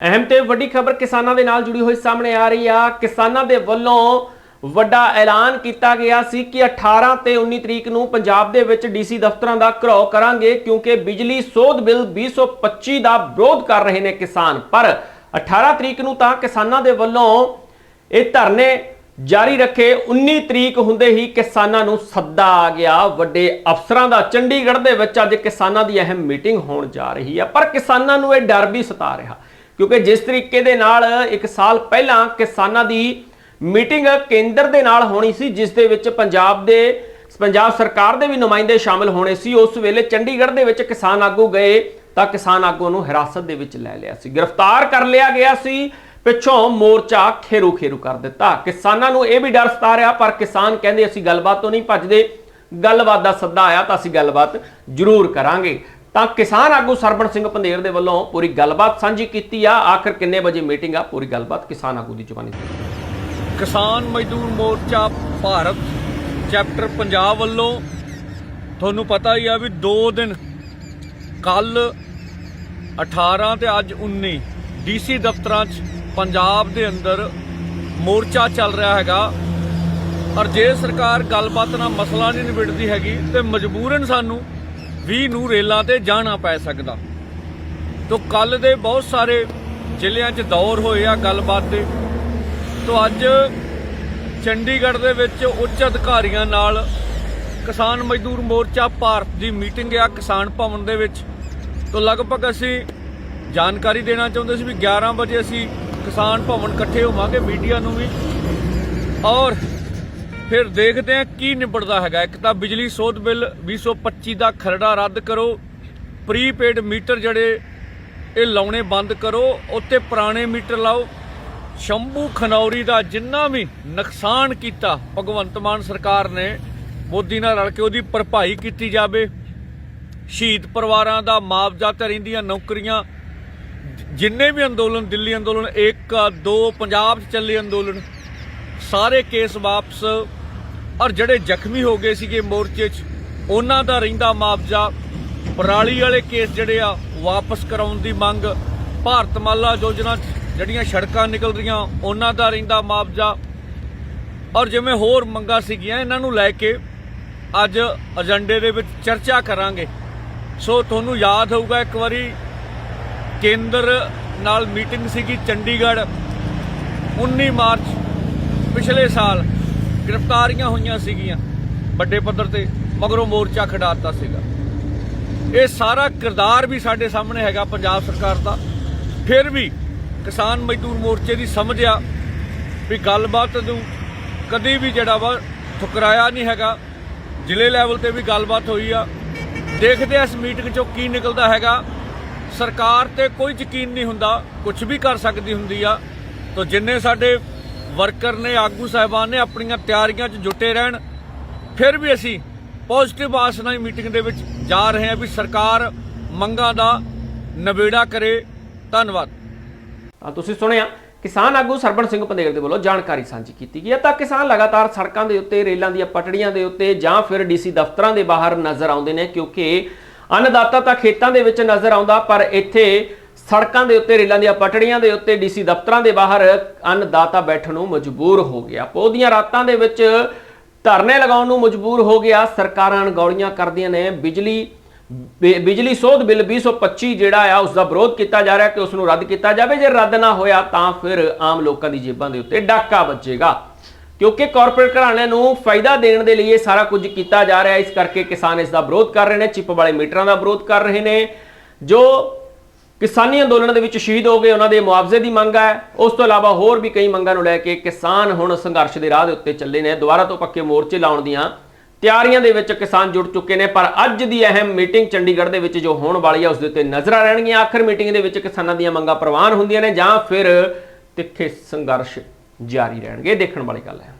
ਅਹਿਮ ਤੇ ਵੱਡੀ ਖਬਰ ਕਿਸਾਨਾਂ ਦੇ ਨਾਲ ਜੁੜੀ ਹੋਈ ਸਾਹਮਣੇ ਆ ਰਹੀ ਆ। ਕਿਸਾਨਾਂ ਦੇ ਵੱਲੋਂ ਵੱਡਾ ਐਲਾਨ ਕੀਤਾ ਗਿਆ ਸੀ ਕਿ 18 ਤੇ 19 ਤਰੀਕ ਨੂੰ ਪੰਜਾਬ ਦੇ ਵਿੱਚ ਡੀਸੀ ਦਫ਼ਤਰਾਂ ਦਾ ਘਰਾਓ ਕਰਾਂਗੇ ਕਿਉਂਕਿ ਬਿਜਲੀ ਸੋਧ ਬਿੱਲ 2025 ਦਾ ਵਿਰੋਧ ਕਰ ਰਹੇ ਨੇ ਕਿਸਾਨ। ਪਰ 18 ਤਰੀਕ ਨੂੰ ਤਾਂ ਕਿਸਾਨਾਂ ਦੇ ਵੱਲੋਂ ਇਹ ਧਰਨੇ ਜਾਰੀ ਰੱਖੇ। 19 ਤਰੀਕ ਹੁੰਦੇ ਹੀ ਕਿਸਾਨਾਂ ਨੂੰ ਸੱਦਾ ਆ ਗਿਆ। ਵੱਡੇ ਅਫਸਰਾਂ ਦਾ ਚੰਡੀਗੜ੍ਹ ਦੇ ਵਿੱਚ ਅੱਜ ਕਿਸਾਨਾਂ ਦੀ ਅਹਿਮ ਮੀਟਿੰਗ ਹੋਣ ਜਾ ਰਹੀ ਹੈ ਪਰ ਕਿਸਾਨਾਂ ਨੂੰ ਇਹ ਡਰ ਵੀ ਸਤਾ ਰਿਹਾ। ਕਿਉਂਕਿ ਜਿਸ ਤਰੀਕੇ ਦੇ ਨਾਲ ਇੱਕ ਸਾਲ ਪਹਿਲਾਂ ਕਿਸਾਨਾਂ ਦੀ ਮੀਟਿੰਗ ਕੇਂਦਰ ਦੇ ਨਾਲ ਹੋਣੀ ਸੀ, ਜਿਸ ਦੇ ਵਿੱਚ ਪੰਜਾਬ ਦੇ, ਪੰਜਾਬ ਸਰਕਾਰ ਦੇ ਵੀ ਨੁਮਾਇੰਦੇ ਸ਼ਾਮਲ ਹੋਣੇ ਸੀ, ਉਸ ਵੇਲੇ ਚੰਡੀਗੜ੍ਹ ਦੇ ਵਿੱਚ ਕਿਸਾਨ ਆਗੂ ਗਏ ਤਾਂ ਕਿਸਾਨ ਆਗੂ ਨੂੰ ਹਿਰਾਸਤ ਦੇ ਵਿੱਚ ਲੈ ਲਿਆ ਸੀ। ਗ੍ਰਿਫਤਾਰ ਕਰ ਲਿਆ ਗਿਆ ਸੀ, ਪਿੱਛੋਂ ਮੋਰਚਾ ਖੇਰੂ ਖੇਰੂ ਕਰ ਦਿੱਤਾ। ਕਿਸਾਨਾਂ ਨੂੰ ਇਹ ਵੀ ਡਰ ਸਤਾ ਰਿਹਾ, ਪਰ ਕਿਸਾਨ ਕਹਿੰਦੇ, ਅਸੀਂ ਗੱਲਬਾਤ ਤੋਂ ਨਹੀਂ ਭੱਜਦੇ, ਗੱਲਬਾਤ ਦਾ ਸੱਦਾ ਆਇਆ ਤਾਂ ਅਸੀਂ ਗੱਲਬਾਤ ਜ਼ਰੂਰ ਕਰਾਂਗੇ। ਤਾਂ ਕਿਸਾਨ ਆਗੂ ਸਰਬਣ ਸਿੰਘ ਪੰਦੇਰ ਦੇ ਵੱਲੋਂ ਪੂਰੀ ਗੱਲਬਾਤ ਸਾਂਝੀ ਕੀਤੀ ਆ। ਆਖਰ ਕਿੰਨੇ ਵਜੇ ਮੀਟਿੰਗ ਆ? ਪੂਰੀ ਗੱਲਬਾਤ ਕਿਸਾਨ ਆਗੂ ਦੀ ਜ਼ੁਬਾਨੀ ਕਿਸਾਨ ਮਜ਼ਦੂਰ ਮੋਰਚਾ ਭਾਰਤ ਚੈਪਟਰ ਪੰਜਾਬ ਵੱਲੋਂ ਤੁਹਾਨੂੰ ਪਤਾ ਹੀ ਆ ਵੀ 2 ਦਿਨ ਕੱਲ 18 ਤੇ ਅੱਜ 19 ਡੀਸੀ ਦਫ਼ਤਰਾਂ 'ਚ ਪੰਜਾਬ ਦੇ ਅੰਦਰ ਮੋਰਚਾ ਚੱਲ ਰਿਹਾ ਹੈਗਾ। ਔਰ ਜੇ ਸਰਕਾਰ ਗੱਲਬਾਤ ਨਾਲ ਮਸਲਾ ਨਹੀਂ ਨਿਬੜਦੀ ਹੈਗੀ ਤੇ ਮਜਬੂਰਨ ਸਾਨੂੰ 20 ਨੂੰ ਰੇਲਾਂ ਤੇ ਜਾਣਾ ਪੈ ਸਕਦਾ। ਤੋਂ ਕੱਲ ਦੇ ਬਹੁਤ ਸਾਰੇ ਜ਼ਿਲ੍ਹਿਆਂ 'ਚ ਦੌਰ ਹੋਏ ਆ ਗੱਲਬਾਤ ਦੇ। ਤੋਂ ਅੱਜ ਚੰਡੀਗੜ੍ਹ ਦੇ ਵਿੱਚ ਉੱਚ ਅਧਿਕਾਰੀਆਂ ਨਾਲ ਕਿਸਾਨ ਮਜ਼ਦੂਰ ਮੋਰਚਾ ਭਾਰਤ ਦੀ ਮੀਟਿੰਗ ਆ ਕਿਸਾਨ ਭਵਨ ਦੇ ਵਿੱਚ। ਤੋਂ ਲਗਭਗ ਅਸੀਂ ਜਾਣਕਾਰੀ ਦੇਣਾ ਚਾਹੁੰਦੇ ਸੀ ਵੀ 11 ਵਜੇ ਅਸੀਂ ਕਿਸਾਨ ਭਵਨ ਇਕੱਠੇ ਹੋਵਾਂਗੇ, ਮੀਡੀਆ ਨੂੰ ਵੀ। ਔਰ ਫਿਰ ਦੇਖਦੇ ਹਾਂ ਕੀ ਨਿਬੜਦਾ ਹੈਗਾ। ਇੱਕ ਤਾਂ ਬਿਜਲੀ ਸੋਧ ਬਿੱਲ 2025 ਦਾ ਖਰੜਾ ਰੱਦ ਕਰੋ। ਪ੍ਰੀਪੇਡ ਮੀਟਰ ਜਿਹੜੇ, ਇਹ ਲਾਉਣੇ ਬੰਦ ਕਰੋ। ਉੱਤੇ ਪੁਰਾਣੇ ਮੀਟਰ ਲਾਓ। ਸ਼ੰਭੂ ਖਨੌਰੀ ਦਾ ਜਿੰਨਾ ਵੀ ਨੁਕਸਾਨ ਕੀਤਾ, ਭਗਵੰਤ ਮਾਨ ਸਰਕਾਰ ਨੇ, ਮੋਦੀ ਨਾਲ ਰਲ ਕੇ ਉਹਦੀ ਭਰਪਾਈ ਕੀਤੀ ਜਾਵੇ। ਸ਼ਹੀਦ ਪਰਿਵਾਰਾਂ ਦਾ ਮੁਆਵਜ਼ਾ ਤੇ ਰਹਿੰਦੀਆਂ ਨੌਕਰੀਆਂ। ਜਿੰਨੇ ਵੀ ਅੰਦੋਲਨ, ਦਿੱਲੀ ਅੰਦੋਲਨ 1 2 ਪੰਜਾਬ 'ਚ ਚੱਲੇ ਅੰਦੋਲਨ, ਸਾਰੇ ਕੇਸ ਵਾਪਸ ਔਰ ਜਿਹੜੇ ਜ਼ਖਮੀ ਹੋ ਗਏ ਸੀਗੇ ਮੋਰਚੇ 'ਚ, ਉਹਨਾਂ ਦਾ ਰਹਿੰਦਾ ਮੁਆਵਜ਼ਾ ਪਰਾਲੀ ਵਾਲੇ ਕੇਸ ਜਿਹੜੇ ਆ, ਵਾਪਸ ਕਰਾਉਣ ਦੀ ਮੰਗ ਭਾਰਤਮਾਲਾ ਯੋਜਨਾ 'ਚ ਜਿਹੜੀਆਂ ਸੜਕਾਂ ਨਿਕਲ ਰਹੀਆਂ, ਉਹਨਾਂ ਦਾ ਰਹਿੰਦਾ ਮੁਆਵਜ਼ਾ ਔਰ ਜਿਵੇਂ ਹੋਰ ਮੰਗਾਂ ਸੀਗੀਆਂ, ਇਹਨਾਂ ਨੂੰ ਲੈ ਕੇ ਅੱਜ ਏਜੰਡੇ ਦੇ ਵਿੱਚ ਚਰਚਾ ਕਰਾਂਗੇ। ਸੋ ਤੁਹਾਨੂੰ ਯਾਦ ਹੋਊਗਾ, ਇੱਕ ਵਾਰੀ ਕੇਂਦਰ ਨਾਲ ਮੀਟਿੰਗ ਸੀਗੀ ਚੰਡੀਗੜ੍ਹ 19 ਮਾਰਚ ਪਿਛਲੇ ਸਾਲ। ਗ੍ਰਿਫਤਾਰੀਆਂ ਹੋਈਆਂ ਸੀਗੀਆਂ ਵੱਡੇ ਪੱਧਰ ਤੇ, ਮਗਰੋਂ ਮੋਰਚਾ ਖੜਾਤਾ ਸੀਗਾ। ਇਹ ਸਾਰਾ ਕਿਰਦਾਰ ਵੀ ਸਾਡੇ ਸਾਹਮਣੇ ਹੈਗਾ ਪੰਜਾਬ ਸਰਕਾਰ ਦਾ। ਫਿਰ ਵੀ ਕਿਸਾਨ ਮਜ਼ਦੂਰ ਮੋਰਚੇ ਦੀ ਸਮਝ ਆ ਵੀ ਗੱਲਬਾਤ ਨੂੰ ਕਦੀ ਵੀ ਜਿਹੜਾ ਵਾ ਠੁਕਰਾਇਆ ਨਹੀਂ ਹੈਗਾ। ਜ਼ਿਲ੍ਹੇ ਲੈਵਲ ਤੇ ਵੀ ਗੱਲਬਾਤ ਹੋਈ ਆ। ਦੇਖਦੇ ਆ ਇਸ ਮੀਟਿੰਗ ਚੋਂ ਕੀ ਨਿਕਲਦਾ ਹੈਗਾ। ਸਰਕਾਰ ਤੇ ਕੋਈ ਯਕੀਨ ਨਹੀਂ ਹੁੰਦਾ ਕੁਝ ਵੀ ਕਰ ਸਕਦੀ ਹੁੰਦੀ ਆ। ਤਾਂ ਜਿੰਨੇ ਸਾਡੇ ਵਰਕਰ ਨੇ, ਆਗੂ ਸਾਹਿਬਾਨ ਨੇ ਆਪਣੀਆਂ ਤਿਆਰੀਆਂ 'ਚ ਜੁਟੇ ਰਹਿਣ। ਫਿਰ ਵੀ ਅਸੀਂ ਪੋਜ਼ਿਟਿਵ ਆਸ ਨਾਲ ਮੀਟਿੰਗ ਦੇ ਵਿੱਚ ਜਾ ਰਹੇ ਹਾਂ ਵੀ ਸਰਕਾਰ ਮੰਗਾਂ ਦਾ ਨਵੇੜਾ ਕਰੇ। ਧੰਨਵਾਦ। ਤਾਂ ਤੁਸੀਂ ਸੁਣਿਆ, ਕਿਸਾਨ ਆਗੂ ਸਰਬਣ ਸਿੰਘ ਪੰਦੇਲ ਦੇ ਵੱਲੋਂ ਜਾਣਕਾਰੀ ਸਾਂਝੀ ਕੀਤੀ ਗਈ ਹੈ। ਤਾਂ ਕਿਸਾਨ ਲਗਾਤਾਰ ਸੜਕਾਂ ਦੇ ਉੱਤੇ, ਰੇਲਾਂ ਦੀਆਂ ਪਟੜੀਆਂ ਦੇ ਉੱਤੇ ਜਾਂ ਫਿਰ ਡੀਸੀ ਦਫ਼ਤਰਾਂ ਦੇ ਬਾਹਰ ਨਜ਼ਰ ਆਉਂਦੇ ਨੇ, ਕਿਉਂਕਿ ਅੰਨਦਾਤਾ ਤਾਂ ਖੇਤਾਂ ਦੇ ਵਿੱਚ ਨਜ਼ਰ ਆਉਂਦਾ, ਪਰ ਇੱਥੇ ਸੜਕਾਂ ਦੇ ਉੱਤੇ, ਰੇਲਾਂ ਦੀਆਂ ਪਟੜੀਆਂ ਦੇ ਉੱਤੇ, ਡੀਸੀ ਦਫ਼ਤਰਾਂ ਦੇ ਬਾਹਰ ਅੰਨਦਾਤਾ ਬੈਠਣ ਨੂੰ ਮਜਬੂਰ ਹੋ ਗਿਆ। ਪੌਦੀਆਂ ਰਾਤਾਂ ਦੇ ਵਿੱਚ ਧਰਨੇ ਲਗਾਉਣ ਨੂੰ ਮਜਬੂਰ ਹੋ ਗਿਆ। ਸਰਕਾਰਾਂ ਅਣਗੌਲੀਆਂ ਕਰਦੀਆਂ ਨੇ। ਬਿਜਲੀ, ਬਿ- ਬਿਜਲੀ ਸੋਧ ਬਿੱਲ 2025 ਜਿਹੜਾ ਆ ਉਸ ਦਾ ਵਿਰੋਧ ਕੀਤਾ ਜਾ ਰਿਹਾ ਕਿ ਉਸ ਨੂੰ ਰੱਦ ਕੀਤਾ ਜਾਵੇ। ਜੇ ਰੱਦ ਨਾ ਹੋਇਆ ਤਾਂ ਫਿਰ ਆਮ ਲੋਕਾਂ ਦੀ ਜੇਬਾਂ ਦੇ ਉੱਤੇ ਡਾਕਾ ਵੱਜੇਗਾ। ਕਿਉਂਕਿ ਕਾਰਪੋਰੇਟ ਘਰਾਣਿਆਂ ਨੂੰ ਫਾਇਦਾ ਦੇਣ ਦੇ ਲਈ ਇਹ ਸਾਰਾ ਕੁਝ ਕੀਤਾ ਜਾ ਰਿਹਾ। ਇਸ ਕਰਕੇ ਕਿਸਾਨ ਇਸ ਦਾ ਵਿਰੋਧ ਕਰ ਰਹੇ ਨੇ। ਚਿੱਪ ਵਾਲੇ ਮੀਟਰਾਂ ਦਾ ਵਿਰੋਧ ਕਰ ਰਹੇ ਨੇ। ਜੋ ਕਿਸਾਨੀ ਅੰਦੋਲਨ ਦੇ ਵਿੱਚ ਸ਼ਹੀਦ ਹੋ ਗਏ, ਉਹਨਾਂ ਦੇ ਮੁਆਵਜ਼ੇ ਦੀ ਮੰਗ ਹੈ। ਉਸ ਤੋਂ ਇਲਾਵਾ ਹੋਰ ਵੀ ਕਈ ਮੰਗਾਂ ਨੂੰ ਲੈ ਕੇ ਕਿਸਾਨ ਹੁਣ ਸੰਘਰਸ਼ ਦੇ ਰਾਹ ਦੇ ਉੱਤੇ ਚੱਲੇ ਨੇ। ਦੁਬਾਰਾ ਤੋਂ ਪੱਕੇ ਮੋਰਚੇ ਲਾਉਣ ਦੀਆਂ ਤਿਆਰੀਆਂ ਦੇ ਵਿੱਚ ਕਿਸਾਨ ਜੁੜ ਚੁੱਕੇ ਨੇ, ਪਰ ਅੱਜ ਦੀ ਅਹਿਮ ਮੀਟਿੰਗ ਚੰਡੀਗੜ੍ਹ ਦੇ ਵਿੱਚ ਜੋ ਹੋਣ ਵਾਲੀ ਹੈ, ਉਸ ਦੇ ਉੱਤੇ ਨਜ਼ਰਾਂ ਰਹਿਣਗੀਆਂ। ਆਖਰ ਮੀਟਿੰਗ ਦੇ ਵਿੱਚ ਕਿਸਾਨਾਂ ਦੀਆਂ ਮੰਗਾਂ ਪ੍ਰਵਾਨ ਹੁੰਦੀਆਂ ਨੇ ਜਾਂ ਫਿਰ ਤਿੱਖੇ ਸੰਘਰਸ਼ ਜਾਰੀ ਰਹਿਣਗੇ। ਇਹ ਦੇਖਣ ਵਾਲੀ ਗੱਲ ਹੈ।